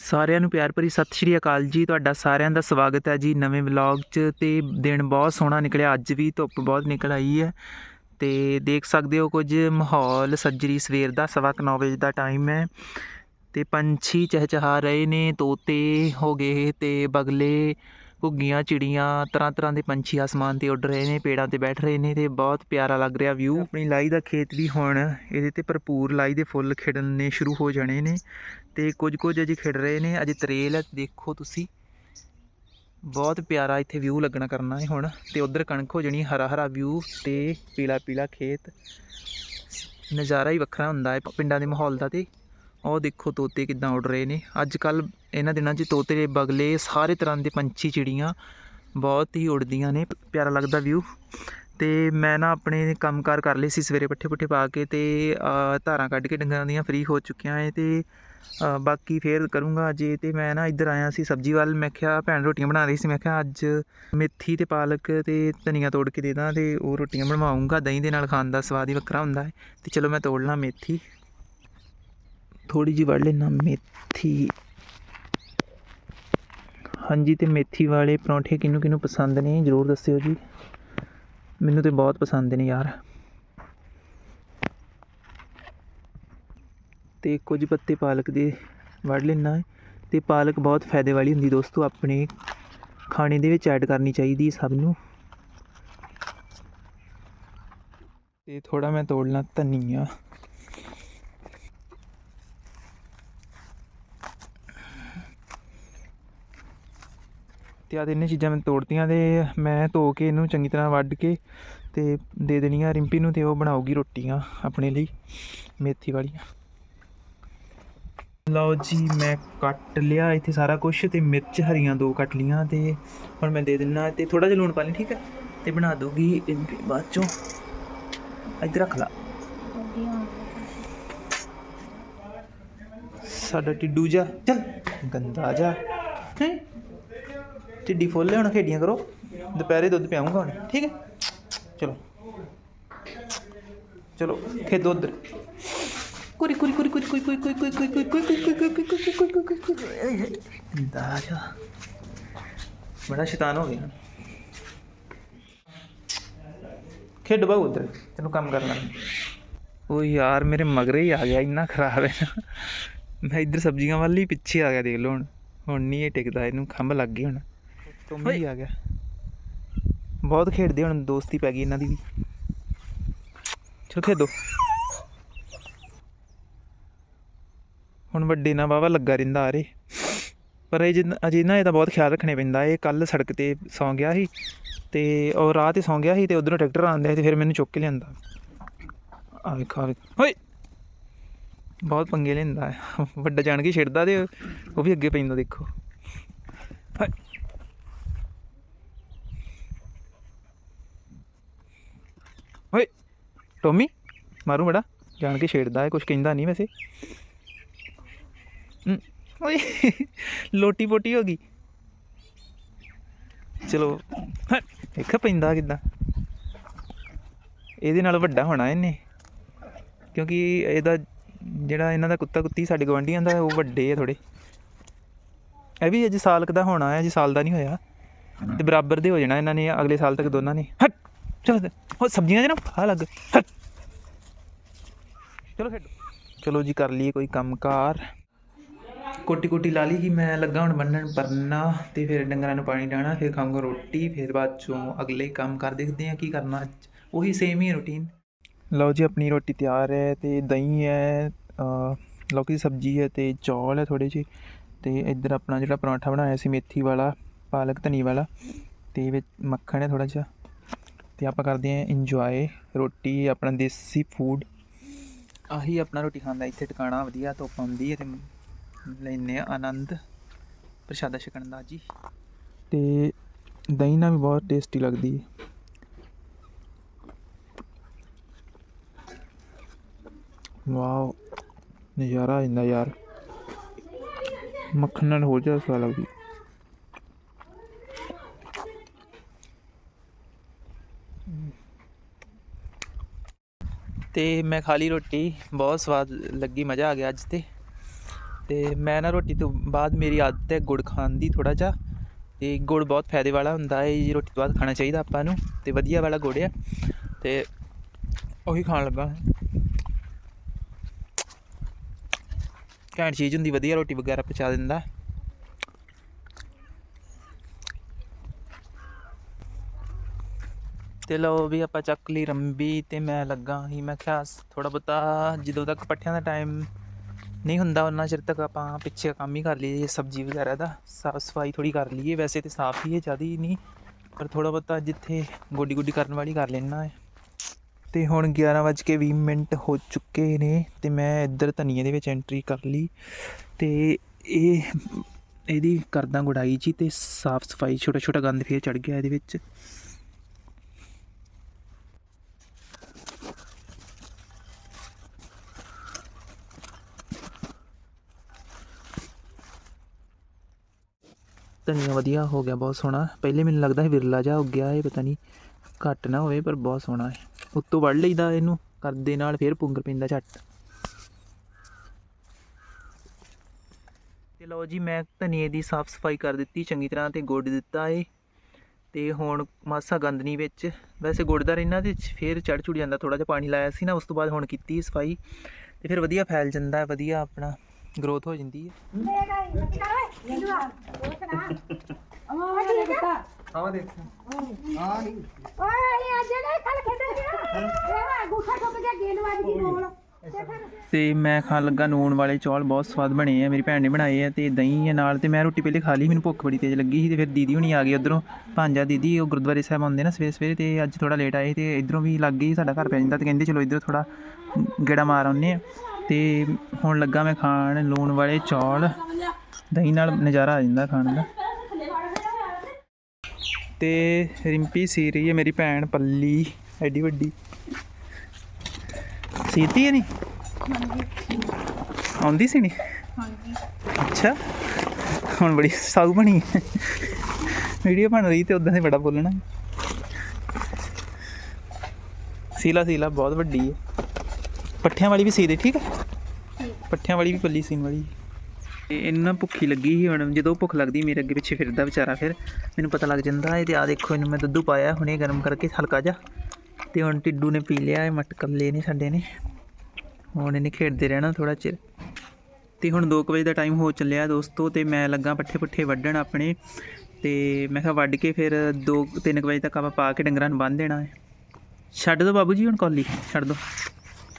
ਸਾਰਿਆਂ ਨੂੰ ਪਿਆਰ ਭਰੀ ਸਤਿ ਸ਼੍ਰੀ ਅਕਾਲ ਜੀ। ਤੁਹਾਡਾ ਸਾਰਿਆਂ ਦਾ ਸਵਾਗਤ ਹੈ ਜੀ ਨਵੇਂ ਵਲੌਗ 'ਚ ਤੇ ਦਿਨ ਬਹੁਤ ਸੋਹਣਾ ਨਿਕਲਿਆ, ਅੱਜ ਵੀ ਧੁੱਪ ਬਹੁਤ ਨਿਕਲ ਆਈ ਹੈ। ਤੇ ਦੇਖ ਸਕਦੇ ਹੋ ਕੁਝ ਮਾਹੌਲ ਸੱਜਰੀ ਸਵੇਰ ਦਾ ਸਵਾ ਕੁ ਨੌ ਵਜੇ ਦਾ ਟਾਈਮ ਹੈ। ਤੇ ਪੰਛੀ ਚਹਿਚਹਾ ਰਹੇ ਨੇ, ਤੋਤੇ ਹੋ ਗਏ ਤੇ ਬਗਲੇ ਘੁੱਗੀਆਂ, ਚਿੜੀਆਂ ਤਰ੍ਹਾਂ ਤਰ੍ਹਾਂ ਦੇ ਪੰਛੀ ਆਸਮਾਨ ਤੇ ਉੱਡ ਰਹੇ ਨੇ, ਪੇੜਾਂ ਤੇ ਬੈਠ ਰਹੇ ਨੇ ਤੇ ਬਹੁਤ ਪਿਆਰਾ ਲੱਗ ਰਿਹਾ ਵਿਊ ਆਪਣੀ ਲਾਈ ਦਾ ਖੇਤ ਵੀ ਹੁਣ ਇਹਦੇ ਤੇ ਭਰਪੂਰ ਲਾਈ ਦੇ ਫੁੱਲ ਖਿੜਨੇ ਸ਼ੁਰੂ ਹੋ ਜਾਣੇ ਨੇ ਤੇ ਕੁਝ ਕੁਝ ਅਜੇ ਖਿੜ ਰਹੇ ਨੇ, ਅਜੇ ਤਰੇਲ ਹੈ, ਦੇਖੋ ਤੁਸੀਂ। ਬਹੁਤ ਪਿਆਰਾ ਇੱਥੇ ਵਿਊ ਲੱਗਣਾ ਕਰਨਾ ਹੈ ਹੁਣ ਤੇ ਉਧਰ ਕਣਕ ਹੋ ਜਣੀ ਹਰਾ ਹਰਾ ਵਿਊ ਤੇ ਪੀਲਾ ਪੀਲਾ ਖੇਤ। ਨਜ਼ਾਰਾ ਹੀ ਵੱਖਰਾ ਹੁੰਦਾ ਹੈ ਪਿੰਡਾਂ ਦੇ ਮਾਹੌਲ ਦਾ ਤੇ। ਉਹ ਦੇਖੋ ਤੋਤੇ ਕਿਦਾਂ ਉੱਡ ਰਹੇ ਨੇ। ਅੱਜ ਕੱਲ ਇਹਨਾਂ ਦਿਨਾਂ 'ਚ ਤੋਤੇ ਬਗਲੇ ਸਾਰੇ ਤਰ੍ਹਾਂ ਦੇ ਪੰਛੀ ਚਿੜੀਆਂ ਬਹੁਤ ਹੀ ਉੱਡਦੀਆਂ ਨੇ, ਪਿਆਰਾ ਲੱਗਦਾ ਵਿਊ ਤੇ ਮੈਂ ਨਾ ਆਪਣੇ ਕੰਮਕਾਰ ਕਰ ਲਏ ਸੀ ਸਵੇਰੇ ਪੱਠੇ ਪੁੱਠੇ ਪਾ ਕੇ ਤੇ ਧਾਰਾਂ ਕੱਢ ਕੇ ਡੰਗਰਾਂ ਦੀਆਂ ਫ੍ਰੀ ਹੋ ਚੁੱਕੀਆਂ ਏ ਤੇ ਬਾਕੀ ਫੇਰ ਕਰੂੰਗਾ ਅਜੇ ਤੇ ਮੈਂ ਨਾ ਇੱਧਰ ਆਇਆ ਸੀ ਸਬਜ਼ੀ ਵੱਲ। ਮੈਂ ਕਿਹਾ ਭੈਣ ਰੋਟੀਆਂ ਬਣਾ ਰਹੀ ਸੀ, ਮੈਂ ਕਿਹਾ ਅੱਜ ਮੇਥੀ ਤੇ ਪਾਲਕ ਤੇ ਧਨੀਆ ਤੋੜ ਕੇ ਦੇ ਦਾਂ ਤੇ ਉਹ ਰੋਟੀਆਂ ਬਣਵਾਉਂਗਾ, ਦਹੀਂ ਦੇ ਨਾਲ ਖਾਣ ਦਾ ਸਵਾਦ ਹੀ ਵੱਖਰਾ ਹੁੰਦਾ ਹੈ ਤੇ ਚਲੋ ਮੈਂ ਤੋੜ ਲਾਂ ਮੇਥੀ। ਥੋੜੀ ਜਿਹੀ ਵੜ ਲੈਣਾ ਮੇਥੀ। ਹਾਂਜੀ, ਤੇ ਮੇਥੀ ਵਾਲੇ ਪਰੌਂਠੇ ਕਿਹਨੂੰ ਕਿਹਨੂੰ ਪਸੰਦ ਨੇ, ਜਰੂਰ ਦੱਸਿਓ ਜੀ। ਮੈਨੂੰ ਤੇ ਬਹੁਤ ਪਸੰਦ ਨੇ ਯਾਰ। ਤੇ ਕੁਝ ਪੱਤੇ ਪਾਲਕ ਦੇ ਵੜ ਲੈਣਾ ਹੈ। ਤੇ ਪਾਲਕ ਬਹੁਤ ਫਾਇਦੇ ਵਾਲੀ ਹੁੰਦੀ, ਦੋਸਤੋ, ਆਪਣੇ ਖਾਣੇ ਦੇ ਵਿੱਚ ਐਡ ਕਰਨੀ ਚਾਹੀਦੀ ਸਭ ਨੂੰ। ਤੇ ਥੋੜਾ ਮੈਂ ਤੋੜਨਾ ਧਨੀਆ। ਤੇ ਆ ਤਿੰਨੇ ਚੀਜ਼ਾਂ ਮੈਂ ਤੋੜਤੀਆਂ ਤੇ ਮੈਂ ਧੋ ਕੇ ਇਹਨੂੰ ਚੰਗੀ ਤਰ੍ਹਾਂ ਵੱਢ ਕੇ ਤੇ ਦੇ ਦੇਣੀਆਂ, ਰਿੰਪੀ ਨੂੰ ਤੇ ਉਹ ਬਣਾਉਗੀ ਰੋਟੀਆਂ ਆਪਣੇ ਲਈ, ਮੇਥੀ ਵਾਲੀਆਂ। ਲਓ ਜੀ, ਮੈਂ ਕੱਟ ਲਿਆ ਇੱਥੇ ਸਾਰਾ ਕੁਝ ਤੇ ਮਿਰਚ ਹਰੀਆਂ ਦੋ ਕੱਟ ਲੀਆਂ ਤੇ ਹੁਣ ਮੈਂ ਦੇ ਦਿੰਨਾ ਤੇ ਥੋੜਾ ਜਿਹਾ ਲੂਣ ਪਾ ਲਈ, ਠੀਕ ਹੈ? ਤੇ ਬਣਾ ਦੂਗੀ ਬਾਅਦ ਚੋਂ। ਇੱਧਰ ਰੱਖ ਲਾ। ਸਾਡਾ ਟਿੱਡੂ ਜਾ ਚੱਲ, ਗੰਦਾ ਜਾ ਹੈਂ? ਟਿੱਡੀ ਫੁੱਲ ਹੁਣ ਖੇਡੀਆਂ ਕਰੋ ਦੁਪਹਿਰੇ ਦੁੱਧ ਪਿਆਉਂਗਾ ਹੁਣ ਠੀਕ ਹੈ ਚਲੋ ਚਲੋ ਖੇਡੋ ਉਧਰ ਕੁਰੀ ਕੁਰੀ ਕੁਰੀ ਕੁਰੀ ਕੁਰੀ ਕੁਰੀ ਕੁਰੀ ਕੁਰੀ ਕੁਰੀ ਕੁਰੀ ਕੁਰੀ ਕੁਰੀ ਕੁਰੀ ਕੁਰੀ ਕੁਰੀ ਕੁਰੀ ਕੁਰੀ ਕੁਰੀ ਕੁਰੀ ਗੰਦਾ ਬੜਾ ਸ਼ੈਤਾਨ ਹੋ ਗਿਆ ਖੇਡ ਬਾਉ ਉਧਰ ਤੈਨੂੰ ਕੰਮ ਕਰਨਾ ਉਹ ਯਾਰ ਮੇਰੇ ਮਗਰੇ ਹੀ ਆ ਗਿਆ ਇੰਨਾ ਖਰਾਬ ਹੈ ਨਾ ਮੈਂ ਇੱਧਰ ਸਬਜ਼ੀਆਂ ਵੱਲ ਹੀ ਪਿੱਛੇ ਆ ਗਿਆ ਦੇਖ ਲਓ ਹੁਣ ਹੁਣ ਨਹੀਂ ਇਹ ਟਿਕਦਾ ਇਹਨੂੰ ਖੰਭ ਲੱਗ ਗਈ ਹੁਣ ਟੋਮੀ ਵੀ ਆ ਗਿਆ। ਬਹੁਤ ਖੇਡਦੇ ਹੁਣ ਦੋਸਤੀ ਪੈ ਗਈ ਇਹਨਾਂ ਦੀ ਵੀ। ਚਲੋ ਖੇਡੋ। ਹੁਣ ਵੱਡੇ ਨਾਲ ਵਾਵਾ ਲੱਗਾ ਰਹਿੰਦਾ ਆਰੇ ਪਰ ਇਹ ਜਿੰਨ- ਅਜੇ ਨਾ ਇਹਦਾ ਬਹੁਤ ਖਿਆਲ ਰੱਖਣੇ ਪੈਂਦਾ। ਇਹ ਕੱਲ ਸੜਕ ਤੇ ਸੌਂ ਗਿਆ ਸੀ ਤੇ ਉਹ ਰਾਹ ਤੇ ਸੌਂ ਗਿਆ ਸੀ ਤੇ ਉਧਰੋਂ ਟਰੈਕਟਰ ਆਉਂਦਾ ਤੇ ਫਿਰ ਮੈਨੂੰ ਚੁੱਕ ਕੇ ਲਿਆਂਦਾ। ਆ ਵੇਖ ਆ ਵੇਖ। ਓਏ! ਬਹੁਤ ਪੰਗੇ ਲੈਂਦਾ। ਵੱਡਾ ਜਾਣ ਕੇ ਛਿੜਦਾ ਤੇ ਉਹ ਵੀ ਅੱਗੇ ਪੈਂਦਾ ਦੇਖੋ। ਹਾਏ। ਓਏ ਟੋਮੀ ਮਾਰੂ ਬੜਾ ਜਾਣ ਕੇ ਛੇੜਦਾ ਹੈ ਕੁਝ ਕਹਿੰਦਾ ਨਹੀਂ ਵੈਸੇ। ਹਮ, ਓਏ ਲੋਟੀ ਪੋਟੀ ਹੋ ਗਈ। ਚਲੋ ਹਾਏ, ਦੇਖ ਪੈਂਦਾ ਕਿਦਾਂ। ਇਹਦੇ ਨਾਲ ਵੱਡਾ ਹੋਣਾ ਇਹਨੇ। ਕਿਉਂਕਿ ਇਹਦਾ ਜਿਹੜਾ ਇਹਨਾਂ ਦਾ ਕੁੱਤਾ ਕੁੱਤੀ ਸਾਡੇ ਗਵਾਂਢੀਆਂ ਦਾ ਉਹ ਵੱਡੇ ਆ ਥੋੜੇ ਇਹ ਵੀ ਅਜੇ ਸਾਲ ਕੁ ਦਾ ਹੋਣਾ ਹੈ ਅਜੇ ਸਾਲ ਦਾ ਨਹੀਂ ਹੋਇਆ। ਤੇ ਬਰਾਬਰ ਦੇ ਹੋ ਜਾਣਾ ਇਹਨਾਂ ਨੇ ਅਗਲੇ ਸਾਲ ਤੱਕ ਦੋਨਾਂ ਨੇ। ਹਟ! ਚਲੋ ਤੇ- ਉਹ ਸਬਜ਼ੀਆਂ 'ਚ ਨਾ ਫਾ ਲੱਗ। ਚਲੋ। ਖੇਡੋ। ਚਲੋ ਜੀ ਕਰ ਲਈਏ ਕੋਈ ਕੰਮਕਾਰ। ਕੋਟੀ ਕੋਟੀ ਲਾ ਲਈ ਕਿ ਮੈਂ ਲੱਗਾ ਹੁਣ ਬੰਨਣ ਪਰਨਾ ਤੇ ਫਿਰ ਡੰਗਰਾਂ ਨੂੰ ਪਾਣੀ ਡਾਣਾ ਫਿਰ ਖਾਊਂਗਾ ਰੋਟੀ ਫਿਰ ਬਾਅਦ ਚੋਂ ਅਗਲੇ ਕੰਮ ਕਰ ਦੇਖਦੇ ਆ ਕੀ ਕਰਨਾ ਅੱਜ। ਉਹੀ ਸੇਮ ਹੀ ਰੂਟੀਨ ਲਓ ਜੀ ਆਪਣੀ ਰੋਟੀ ਤਿਆਰ ਹੈ ਤੇ ਦਹੀਂ ਹੈ ਲੌਕੀ ਦੀ ਸਬਜ਼ੀ ਹੈ ਤੇ ਚੌਲ ਹੈ ਥੋੜੇ ਜਿਹੇ। ਤੇ ਇੱਧਰ ਆਪਣਾ ਜਿਹੜਾ ਪਰੌਂਠਾ ਬਣਾਇਆ ਸੀ ਮੇਥੀ ਵਾਲਾ ਪਾਲਕ ਧਨੀ ਵਾਲਾ ਤੇ ਵਿੱਚ ਮੱਖਣ ਹੈ ਥੋੜਾ ਜਿਹਾ। ਤੇ ਆਪਾਂ ਕਰਦੇ ਹਾਂ ਇੰਜੋਏ ਰੋਟੀ, ਆਪਣਾ ਦੇਸੀ ਫੂਡ ਆਹੀ ਆਪਣਾ ਰੋਟੀ ਖਾਂਦਾ ਇੱਥੇ ਟਿਕਾਣਾ ਵਧੀਆ, ਧੁੱਪ ਆਉਂਦੀ ਹੈ ਤੇ ਲੈਨੇ ਆ ਆਨੰਦ ਪ੍ਰਸ਼ਾਦਾ ਛਕਣ ਦਾ ਜੀ। ਤੇ ਦਹੀਂ ਨਾਲ ਵੀ ਬਹੁਤ ਟੇਸਟੀ ਲੱਗਦੀ ਹੈ। ਵਾਓ, ਨਜ਼ਾਰਾ ਆ ਜਾਂਦਾ ਯਾਰ। ਮੱਖਣ ਨਾਲ ਹੋ ਜਾ ਸਵਾਦ ਲੱਗਦੀ। ਤੇ ਮੈਂ ਖਾ ਲਈ ਰੋਟੀ, ਬਹੁਤ ਸਵਾਦ ਲੱਗੀ, ਮਜ਼ਾ ਆ ਗਿਆ ਅੱਜ ਤੇ। ਤੇ ਮੈਂ ਨਾ ਰੋਟੀ ਤੋਂ ਬਾਅਦ ਮੇਰੀ ਆਦਤ ਹੈ ਗੁੜ ਖਾਣ ਦੀ ਥੋੜਾ ਜਿਹਾ। ਤੇ ਗੁੜ ਬਹੁਤ ਫਾਇਦੇ ਵਾਲਾ ਹੁੰਦਾ ਹੈ ਜੀ ਰੋਟੀ ਤੋਂ ਬਾਅਦ ਖਾਣਾ ਚਾਹੀਦਾ ਆਪਾਂ ਨੂੰ, ਤੇ ਵਧੀਆ ਵਾਲਾ ਗੁੜ ਹੈ ਤੇ ਉਹੀ ਖਾਣ ਲੱਗਾ। ਘੈਂਟ ਚੀਜ਼ ਹੁੰਦੀ, ਵਧੀਆ ਰੋਟੀ ਵਗੈਰਾ ਪਚਾ ਦਿੰਦਾ। ਤੇ ਲਓ ਵੀ ਆਪਾਂ ਚੱਕ ਲਈ ਰੰਬੀ ਤੇ ਮੈਂ ਲੱਗਾ ਸੀ। ਮੈਂ ਕਿਹਾ ਥੋੜਾ ਬਹੁਤਾ ਜਦੋਂ ਤੱਕ ਪੱਠਿਆਂ ਦਾ ਟਾਈਮ ਨਹੀਂ ਹੁੰਦਾ ਉਹਨਾਂ ਚਿਰ ਤੱਕ ਆਪਾਂ ਪਿੱਛੇ ਕੰਮ ਹੀ ਕਰ ਲਈਏ ਸਬਜ਼ੀ ਵਗੈਰਾ ਦਾ। ਸਾਫ਼ ਸਫ਼ਾਈ ਥੋੜੀ ਕਰ ਲਈਏ। ਵੈਸੇ ਤੇ ਸਾਫ਼ ਹੀ ਹੈ, ਜ਼ਿਆਦਾ ਨਹੀਂ, ਪਰ ਥੋੜਾ ਬਹੁਤਾ ਜਿੱਥੇ ਗੋਡੀ ਗੋਡੀ ਕਰਨ ਵਾਲੀ ਕਰ ਲੈਣਾ ਹੈ। ਤੇ ਹੁਣ 11:20 ਮਿੰਟ ਹੋ ਚੁੱਕੇ ਨੇ ਤੇ ਮੈਂ ਇੱਧਰ ਧਨੀਏ ਦੇ ਵਿੱਚ ਐਂਟਰੀ ਕਰ ਲਈ। ਤੇ ਇਹ, ਇਹਦੀ ਕਰਦਾ ਗੁਡਾਈ ਜੀ ਤੇ ਸਾਫ਼ ਸਫ਼ਾਈ ਛੋਟਾ ਛੋਟਾ ਗੰਦ ਫੇਰ ਚੜ ਗਿਆ ਇਹਦੇ ਵਿੱਚ। ਧਨੀਆ ਵਧੀਆ ਹੋ ਗਿਆ, ਬਹੁਤ ਸੋਹਣਾ। ਪਹਿਲੇ ਮੈਨੂੰ ਲੱਗਦਾ ਸੀ ਵਿਰਲਾ ਜਿਹਾ ਉੱਗਿਆ ਇਹ, ਪਤਾ ਨਹੀਂ ਘੱਟ ਨਾ ਹੋਵੇ, ਪਰ ਬਹੁਤ ਸੋਹਣਾ ਹੈ ਉੱਤੋਂ ਵੱਢ ਲਈਦਾ ਇਹਨੂੰ, ਕਰਦੇ ਨਾਲ ਫਿਰ ਪੁੰਗਰ ਪੈਂਦਾ ਝੱਟ। ਤੇ ਲਓ ਜੀ, ਮੈਂ ਧਨੀਏ ਦੀ ਸਾਫ਼ ਸਫ਼ਾਈ ਕਰ ਦਿੱਤੀ, ਚੰਗੀ ਤਰ੍ਹਾਂ ਤੇ ਗੁੱਡ ਦਿੱਤਾ ਏ ਤੇ ਹੁਣ ਮਾਸਾ ਗੰਦ ਨਹੀਂ ਵਿੱਚ, ਵੈਸੇ ਗੁੜਦਾ ਰਹਿਣਾ ਤੇ ਫਿਰ ਚੜ ਚੁੜ ਜਾਂਦਾ ਥੋੜਾ ਜਿਹਾ ਪਾਣੀ ਲਾਇਆ ਸੀ ਨਾ, ਉਸ ਤੋਂ ਬਾਅਦ ਹੁਣ ਕੀਤੀ ਸਫ਼ਾਈ। ਤੇ ਫਿਰ ਵਧੀਆ ਫੈਲ ਜਾਂਦਾ, ਵਧੀਆ ਆਪਣਾ। ਗਰੋਥ ਹੋ ਜਾਂਦੀ ਹੈ। ਦੇਖ। ਨਹੀਂ। ਤੇ ਮੈਂ ਖਾਣ ਲੱਗਾ ਨੂਣ ਵਾਲੇ ਚੌਲ ਬਹੁਤ ਸਵਾਦ ਬਣੇ ਆ। ਮੇਰੀ ਭੈਣ ਨੇ ਬਣਾਏ ਆ ਤੇ ਦਹੀਂ ਹੈ ਨਾਲ ਤੇ ਮੈਂ ਰੋਟੀ ਪਹਿਲੇ ਖਾ ਲਈ ਮੈਨੂੰ ਭੁੱਖ ਬੜੀ ਤੇਜ਼ ਲੱਗੀ ਸੀ ਤੇ ਫਿਰ ਦੀਦੀ ਹੁਣੀ ਆ ਗਈ ਉਧਰੋਂ। ਭਾਂਜਾ ਦੀਦੀ ਉਹ ਗੁਰਦੁਆਰੇ ਸਾਹਿਬ ਆਉਂਦੇ ਨਾ ਸਵੇਰੇ ਸਵੇਰੇ ਤੇ ਅੱਜ ਥੋੜਾ ਲੇਟ ਆਏ ਤੇ ਇਧਰੋਂ ਵੀ ਲੱਗ ਗਈ ਸਾਡਾ ਘਰ ਪੈ ਜਾਂਦਾ ਤੇ ਕਹਿੰਦੇ ਚਲੋ ਇਧਰੋਂ ਥੋੜਾ ਗੇੜਾ ਮਾਰ ਆਉਂਦੇ ਆ। ਤੇ ਹੁਣ ਲੱਗਾ ਮੈਂ ਖਾਣ ਲੂਣ ਵਾਲੇ ਚੌਲ। ਦਹੀਂ ਨਾਲ ਨਜ਼ਾਰਾ ਆ ਜਾਂਦਾ ਖਾਣ ਦਾ। ਤੇ ਰਿੰਪੀ ਸੀ ਰਹੀ ਹੈ ਮੇਰੀ ਭੈਣ ਪੱਲੀ ਐਡੀ ਵੱਡੀ। ਸੀਤੀ ਹੈ ਨਹੀਂ ਆਉਂਦੀ ਸੀ ਨਹੀਂ ਅੱਛਾ। ਹੁਣ ਬੜੀ ਸਾਊ ਬਣੀ ਵੀਡੀਓ ਬਣ ਰਹੀ ਤੇ ਉਦਾਂ ਦੇ ਬੜਾ ਬੋਲਣਾ। ਸੀਲਾ ਸੀਲਾ ਬਹੁਤ ਵੱਡੀ ਹੈ। ਪੱਠਿਆਂ ਵਾਲੀ ਵੀ ਸੀ ਦੇ ਠੀਕ ਹੈ? ਪੱਠਿਆਂ ਵਾਲੀ ਵੀ ਪੱਲੀ ਸੀਨ ਵਾਲੀ। ਤੇ ਇਹਨੂੰ ਨਾ ਭੁੱਖੀ ਲੱਗੀ ਸੀ ਹੁਣ ਜਦੋਂ ਭੁੱਖ ਲੱਗਦੀ ਮੇਰੇ ਅੱਗੇ ਪਿੱਛੇ ਫਿਰਦਾ ਵਿਚਾਰਾ ਫਿਰ ਮੈਨੂੰ ਪਤਾ ਲੱਗ ਜਾਂਦਾ ਇਹ ਤੇ ਆ ਦੇਖੋ ਇਹਨੂੰ ਮੈਂ ਦੁੱਧੂ ਪਾਇਆ ਹੁਣੇ ਗਰਮ ਕਰਕੇ ਹਲਕਾ ਜਿਹਾ। ਤੇ ਹੁਣ ਟਿੱਡੂ ਨੇ ਪੀ ਲਿਆ ਇਹ ਮਟਕੱਲੇ ਨੇ ਸਾਡੇ ਨੇ। ਹੁਣ ਇਹਨੇ ਖੇਡਦੇ ਰਹਿਣਾ ਥੋੜਾ ਚਿਰ। ਤੇ ਹੁਣ 2 ਵਜੇ ਦਾ ਟਾਈਮ ਹੋ ਚੱਲਿਆ ਦੋਸਤੋ ਤੇ ਮੈਂ ਲੱਗਾ ਪੱਠੇ ਪੁੱਠੇ ਵੱਢਣ ਆਪਣੇ। ਤੇ ਮੈਂ ਕਿਹਾ ਵੱਢ ਕੇ ਫਿਰ 2 3 ਵਜੇ ਤੱਕ ਆਪਾਂ ਪਾ ਕੇ ਡੰਗਰਾਂ ਨੂੰ ਬੰਨ੍ਹ ਦੇਣਾ ਹੈ। ਛੱਡ ਦਿਓ ਬਾਬੂ ਜੀ ਹੁਣ ਕੌਲੀ ਛੱਡ ਦਿਓ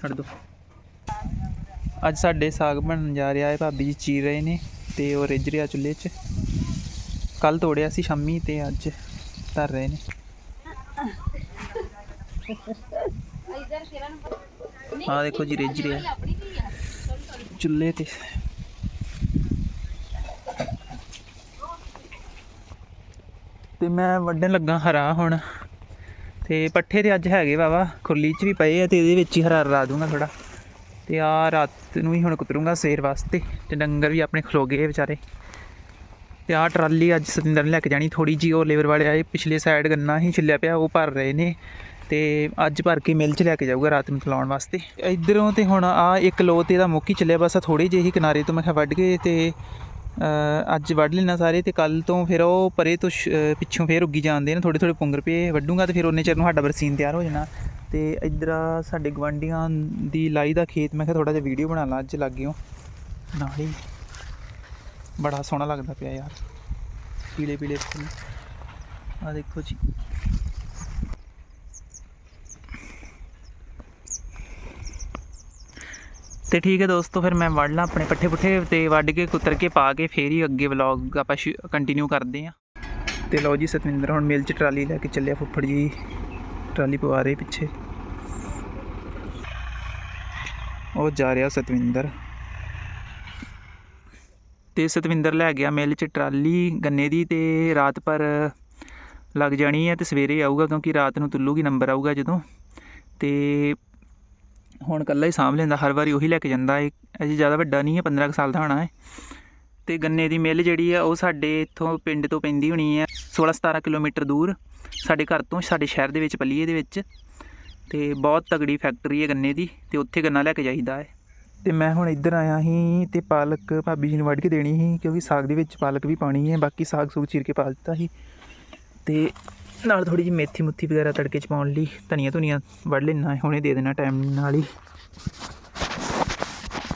ਛੱਡ ਦਿਓ ਅੱਜ ਸਾਡੇ ਸਾਗ ਬਣਨ ਜਾ ਰਿਹਾ ਹੈ, ਭਾਬੀ ਜੀ ਚੀਰ ਰਹੇ ਨੇ ਤੇ ਉਹ ਰਿੱਝ ਰਿਹਾ ਚੁੱਲ੍ਹੇ 'ਚ। ਕੱਲ ਤੋੜਿਆ ਸੀ ਸ਼ਾਮੀ ਤੇ ਅੱਜ ਧਰ ਰਹੇ ਨੇ। ਆ ਦੇਖੋ ਜੀ, ਰਿੱਝ ਰਿਹਾ। ਚੁੱਲ੍ਹੇ ਤੇ। ਤੇ ਮੈਂ ਵੱਢਣ ਲੱਗਾ ਹਰਾ ਹੁਣ। ਤੇ ਪੱਠੇ ਤੇ ਅੱਜ ਹੈਗੇ ਵਾਵਾ ਖੁਰਲੀ 'ਚ ਵੀ ਪਏ ਆ ਤੇ ਇਹਦੇ ਵਿੱਚ ਹੀ ਹਰਾ ਲਾ ਦੂੰਗਾ ਥੋੜਾ ਤੇ ਆ ਰਾਤ ਨੂੰ ਹੀ ਹੁਣ ਕੁਤਰੂੰਗਾ ਸਵੇਰ ਵਾਸਤੇ ਤੇ ਡੰਗਰ ਵੀ ਆਪਣੇ ਖਲੋ ਗਏ ਵਿਚਾਰੇ। ਤੇ ਆ ਟਰਾਲੀ ਅੱਜ ਸਤਿੰਦਰ ਨੇ ਲੈ ਕੇ ਜਾਣੀ ਥੋੜੀ ਜੀ ਉਹ ਲੇਬਰ ਵਾਲੇ ਆਏ ਪਿਛਲੇ ਸਾਈਡ ਗੰਨਾ ਹੀ ਛਿੱਲਿਆ ਪਿਆ, ਉਹ ਭਰ ਰਹੇ ਨੇ। ਤੇ ਅੱਜ ਭਰ ਕੇ ਮਿਲ 'ਚ ਲੈ ਕੇ ਜਾਊਗਾ ਰਾਤ ਨੂੰ ਖਲਾਉਣ ਵਾਸਤੇ। ਇਧਰੋਂ ਤੇ ਹੁਣ ਆ ਇੱਕ ਲੋ ਤੇ ਇਹਦਾ ਮੁੱਕ ਹੀ ਚੱਲਿਆ, ਬਸ ਥੋੜੇ ਜਿਹੇ ਹੀ ਕਿਨਾਰੇ ਤੋਂ ਮੈਂ ਕਿਹਾ ਵੱਢ ਕੇ ਤੇ ਅੱਜ ਵੱਢ ਲੈਣਾ ਸਾਰੇ ਤੇ ਕੱਲ ਤੋਂ ਫਿਰ ਉਹ ਪਰੇ ਤੋਂ ਪਿੱਛੋਂ ਫਿਰ ਉੱਗੀ ਜਾਂਦੇ ਨੇ ਥੋੜੇ ਥੋੜੇ ਪੁੰਗਰ ਪਏ ਵੱਢੂਗਾ ਤੇ ਫਿਰ ਉਹਨੇ ਚਿਰ ਨੂੰ ਸਾਡਾ ਬਰਸੀਨ ਤਿਆਰ ਹੋ ਜਾਣਾ। ਤੇ ਇੱਧਰ ਸਾਡੇ ਗਵਾਂਡੀਆਂ ਦੀ ਲਾਈ ਦਾ ਖੇਤ, ਮੈਂ ਕਿਹਾ ਥੋੜਾ ਜਿਹਾ ਵੀਡੀਓ ਬਣਾ ਲਾਂ, ਅੱਜ ਲੱਗਿਓ ਨਾਲ ਹੀ ਬੜਾ ਸੋਹਣਾ ਲੱਗਦਾ ਪਿਆ ਯਾਰ ਪੀਲੇ ਪੀਲੇ ਫੁੱਲ। ਆ ਦੇਖੋ ਜੀ। ਤੇ ਠੀਕ ਹੈ ਦੋਸਤੋ, ਫਿਰ ਮੈਂ ਵੱਢ ਲਾਂ ਆਪਣੇ ਪੱਠੇ ਪੁੱਠੇ ਤੇ ਵੱਢ ਕੇ, ਕੁਤਰ ਕੇ ਪਾ ਕੇ, ਫੇਰ ਹੀ ਅੱਗੇ ਵਲੌਗ ਆਪਾਂ ਕੰਟੀਨਿਊ ਕਰਦੇ ਹਾਂ। ਤੇ ਲਓ ਜੀ ਸਤਵਿੰਦਰ, ਹੁਣ ਮਿਲ 'ਚ ਟਰਾਲੀ ਲੈ ਕੇ ਚੱਲਿਆ ਫੁੱਫੜ ਜੀ, ਟਰਾਲੀ ਪਵਾ ਰਹੇ ਪਿੱਛੇ। ਉਹ ਜਾ ਰਿਹਾ ਸਤਵਿੰਦਰ। ਤੇ ਸਤਵਿੰਦਰ ਲੈ ਗਿਆ ਮਿਲ 'ਚ ਟਰਾਲੀ ਗੰਨੇ ਦੀ ਤੇ ਰਾਤ ਪਰ ਲੱਗ ਜਾਣੀ ਹੈ ਤੇ ਸਵੇਰੇ ਆਊਗਾ ਕਿਉਂਕਿ ਰਾਤ ਨੂੰ ਤੁੱਲੂਗੀ, ਨੰਬਰ ਆਊਗਾ ਜਦੋਂ। ਤੇ ਹੁਣ ਇਕੱਲਾ ਹੀ ਸਾਂਭ ਲੈਂਦਾ, ਹਰ ਵਾਰੀ ਉਹੀ ਲੈ ਕੇ ਜਾਂਦਾ ਹੈ ਅਜੇ ਜ਼ਿਆਦਾ ਵੱਡਾ ਨਹੀਂ ਹੈ 15 ਕੁ ਸਾਲ ਦਾ ਹੋਣਾ ਹੈ। ਤੇ ਗੰਨੇ ਦੀ ਮਿੱਲ ਜਿਹੜੀ ਆ, ਉਹ ਸਾਡੇ ਇੱਥੋਂ ਪਿੰਡ ਤੋਂ ਪੈਂਦੀ ਹੋਣੀ ਹੈ 16 17 ਕਿਲੋਮੀਟਰ ਦੂਰ। ਸਾਡੇ ਘਰ ਤੋਂ ਸਾਡੇ ਸ਼ਹਿਰ ਦੇ ਵਿੱਚ, ਪੱਲੀਏ ਦੇ ਵਿੱਚ। ਤੇ ਬਹੁਤ ਤਗੜੀ ਫੈਕਟਰੀ ਹੈ ਗੰਨੇ ਦੀ, ਤੇ ਉੱਥੇ ਗੰਨਾ ਲੈ ਕੇ ਜਾਈਦਾ ਹੈ। ਤੇ ਮੈਂ ਹੁਣ ਇੱਧਰ ਆਇਆ ਸੀ ਤੇ ਪਾਲਕ ਭਾਬੀ ਜੀ ਨੂੰ ਵੱਢ ਕੇ ਦੇਣੀ ਸੀ, ਕਿਉਂਕਿ ਸਾਗ ਦੇ ਵਿੱਚ ਪਾਲਕ ਵੀ ਪਾਣੀ ਹੈ, ਬਾਕੀ ਸਾਗ ਸੂਗ ਚੀਰ ਕੇ ਪਾ ਦਿੱਤਾ ਸੀ। ਤੇ ਨਾਲ ਥੋੜੀ ਜਿਹੀ ਮੇਥੀ ਮੁੱਥੀ ਵਗੈਰਾ ਤੜਕੇ ਚ ਪਾਉਣ ਲਈ, ਧਨੀਆ ਧੁਨੀਆ ਵੱਢ ਲੈਣਾ ਹੁਣੇ ਦੇ ਦੇਣਾ ਟਾਈਮ ਨਾਲ ਹੀ।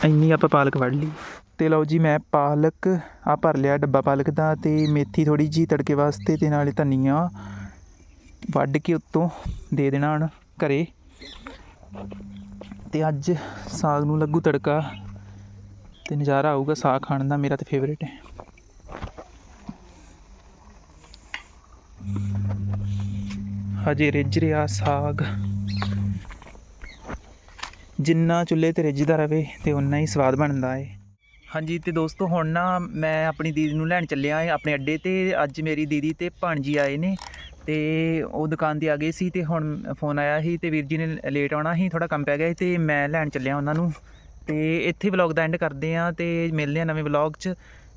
ਇੰਨੀ ਆਪਾਂ ਪਾਲਕ ਵੱਢ ਲਈ। ਤੇ ਲਓ ਜੀ, ਮੈਂ ਪਾਲਕ ਆ ਭਰ ਲਿਆ, ਡੱਬਾ ਪਾਲਕ ਦਾ ਤੇ ਮੇਥੀ ਥੋੜੀ ਜੀ ਤੜਕੇ ਵਾਸਤੇ ਤੇ ਨਾਲੇ ਧਨੀਆ ਵੱਢ ਕੇ ਉੱਤੋਂ ਦੇ ਦੇਣਾ ਹੁਣ ਘਰੇ। ਤੇ ਅੱਜ ਸਾਗ ਨੂੰ ਲੱਗੂ ਤੜਕਾ। ਤੇ ਨਜ਼ਾਰਾ ਆਊਗਾ ਸਾਗ ਖਾਣ ਦਾ, ਮੇਰਾ ਤੇ ਫੇਵਰੇਟ ਹੈ। ਹਜੇ ਰਿੱਝ ਰਿਹਾ ਸਾਗ। ਜਿੰਨਾ ਚੁੱਲ੍ਹੇ ਤੇ ਰਿੱਝਦਾ ਰਵੇ ਤੇ ਉਨਾ ਹੀ ਸਵਾਦ ਬਣਦਾ ਏ। ਹਾਂਜੀ ਤੇ ਦੋਸਤੋ, ਹੁਣ ਨਾ ਮੈਂ ਆਪਣੀ ਦੀਦੀ ਨੂੰ ਲੈਣ ਚੱਲਿਆ ਏ, ਆਪਣੇ ਅੱਡੇ ਤੇ। ਅੱਜ ਮੇਰੀ ਦੀਦੀ ਤੇ ਭਾਣਜੀ ਆਏ ਨੇ ਤੇ ਉਹ ਦੁਕਾਨ ਤੇ ਆ ਗਏ ਸੀ ਤੇ ਹੁਣ ਫੋਨ ਆਇਆ ਸੀ ਤੇ ਵੀਰ ਜੀ ਨੇ ਲੇਟ ਆਉਣਾ ਸੀ ਥੋੜਾ ਕੰਮ ਪੈ ਗਿਆ ਸੀ ਤੇ ਮੈਂ ਲੈਣ ਚੱਲਿਆ ਉਹਨਾਂ ਨੂੰ। ਤੇ ਇੱਥੇ ਵਲੌਗ ਦਾ ਐਂਡ ਕਰਦੇ ਆ ਤੇ ਮਿਲਦੇ ਆ ਨਵੇਂ ਵਲੌਗ 'ਚ।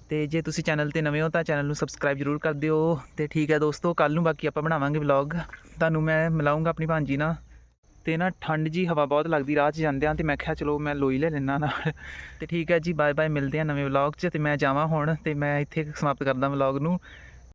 ਤੇ ਜੇ ਤੁਸੀਂ ਚੈਨਲ ਤੇ ਨਵੇਂ ਹੋ ਤਾਂ ਚੈਨਲ ਨੂੰ ਸਬਸਕ੍ਰਾਈਬ ਜ਼ਰੂਰ ਕਰ ਦਿਓ ਤੇ ਠੀਕ ਹੈ ਦੋਸਤੋ ਕੱਲ ਨੂੰ ਬਾਕੀ ਆਪਾਂ ਬਣਾਵਾਂਗੇ ਵਲੌਗ ਤੁਹਾਨੂੰ ਮੈਂ ਮਿਲਾਉਂਗਾ ਆਪਣੀ ਭਾਣਜੀ ਨਾਲ। ਤੇ ਨਾ ਠੰਡ ਜੀ ਹਵਾ ਬਹੁਤ ਲੱਗਦੀ, ਰਾਹ 'ਚ ਜਾਂਦਿਆਂ ਤੇ ਮੈਂ ਕਿਹਾ ਚਲੋ ਮੈਂ ਲੋਈ ਲੈ ਲੈਣਾ ਨਾਲ। ਤੇ ਠੀਕ ਹੈ ਜੀ ਬਾਏ ਬਾਏ ਮਿਲਦੇ ਆ ਨਵੇਂ ਵਲੌਗ 'ਚ ਤੇ ਮੈਂ ਜਾਵਾਂ ਹੁਣ ਤੇ ਮੈਂ ਇੱਥੇ ਸਮਾਪਤ ਕਰਦਾ ਵਲੌਗ ਨੂੰ।